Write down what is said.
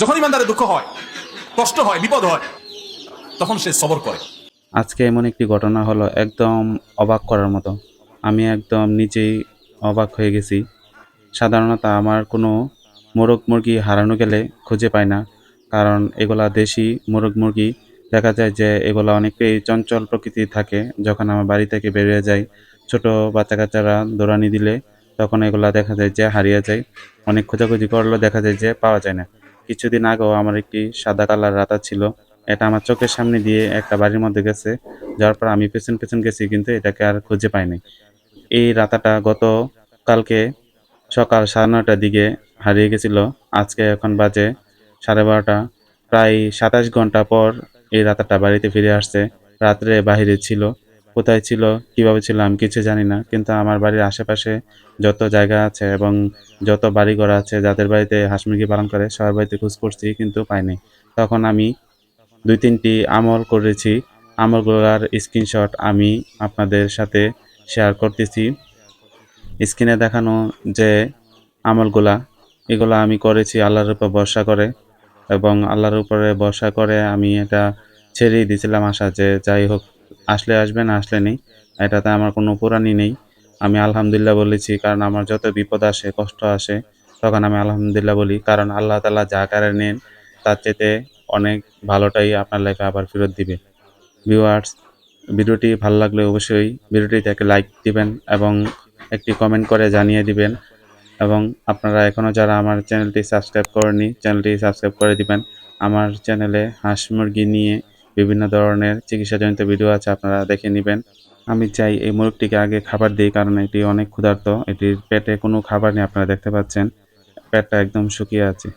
যখন ইমানদারের দুঃখ হয়, কষ্ট হয়, বিপদ হয়, তখন সে সবর করে। আজকে এমন একটি ঘটনা হলো একদম অবাক করার মতো। আমি একদম নিজেই অবাক হয়ে গেছি। সাধারণত আমার কোনো মোরগ মুরগি হারানো গেলে খুঁজে পাই না, কারণ এগুলা দেশি মোরগ মুরগি। দেখা যায় যে এগুলা অনেকটাই চঞ্চল প্রকৃতি থাকে, যখন আমার বাড়ি থেকে বেরিয়ে যায় ছোট বাচ্চা কাচ্চারা দৌড়ানি দিলে, তখন এগুলা দেখা যায় যে হারিয়ে যায়। অনেক খোঁজাখুঁজি করলেও দেখা যায় যে পাওয়া যায় না। কিছুদিন আগেও আমার একটি সাদা কালার রাতা ছিল। এটা আমার চোখের সামনে দিয়ে একটা বাড়ির মধ্যে গেছে। যাওয়ার পর আমি পেছন পেছন গেছি, কিন্তু এটাকে আর খুঁজে পাইনি এই রাতাটা গত কালকে সকাল সাড়ে নটার দিকে হারিয়ে গেছিল। আজকে এখন বাজে সাড়ে বারোটা। প্রায় সাতাশ ঘণ্টা পর এই রাতাটা বাড়িতে ফিরে আসছে। রাত্রে বাহিরে ছিল। কোথায় ছিল, কীভাবে ছিল, আমি কিছু জানি না। কিন্তু আমার বাড়ির আশেপাশে যত জায়গা আছে এবং যত বাড়িঘর আছে, যাদের বাড়িতে হাঁস মুরগি পালন করে, সবার বাড়িতে খোঁজ করছি, কিন্তু পাইনি। তখন আমি দুই তিনটি আমল করেছি। আমলগুলোর স্ক্রিনশট আমি আপনাদের সাথে শেয়ার করতেছি। স্ক্রিনে দেখানো যে আমলগুলা, এগুলো আমি করেছি আল্লাহর উপর ভরসা করে এবং আল্লাহর উপরে ভরসা করে আমি এটা ছেড়েই দিয়েছিলাম আশা যে যাই হোক আসলে আসবে না, আসলে নেই। এটাতে আমার কোনো পুরাণই নেই। আমি আলহামদুলিল্লাহ বলেছি, কারণ আমার যত বিপদ আসে, কষ্ট আসে, তখন আমি আলহামদুলিল্লাহ বলি। কারণ আল্লাহ তালা যা কারে নেন, তার চেয়ে অনেক ভালোটাই আপনার লাইফে আবার ফেরত দিবে। ভিউয়ার্স ভিডিওটি ভালো লাগলে অবশ্যই ভিডিওটিতে একটা লাইক দিবেন এবং একটি কমেন্ট করে জানিয়ে দিবেন। এবং আপনারা এখনও যারা আমার চ্যানেলটি সাবস্ক্রাইব করেনি চ্যানেলটি সাবস্ক্রাইব করে দিবেন। আমার চ্যানেলে হাঁস মুরগি নিয়ে বিভিন্ন ধরনের চিকিৎসাজনিত ভিডিও আছে, আপনারা দেখে নেবেন। আমি চাই এই মুরগটিকে আগে খাবার দিই, কারণ এটি অনেক ক্ষুধার্ত। এটির পেটে কোনো খাবার নেই, আপনারা দেখতে পাচ্ছেন। পেটটা একদম শুকিয়ে আছে.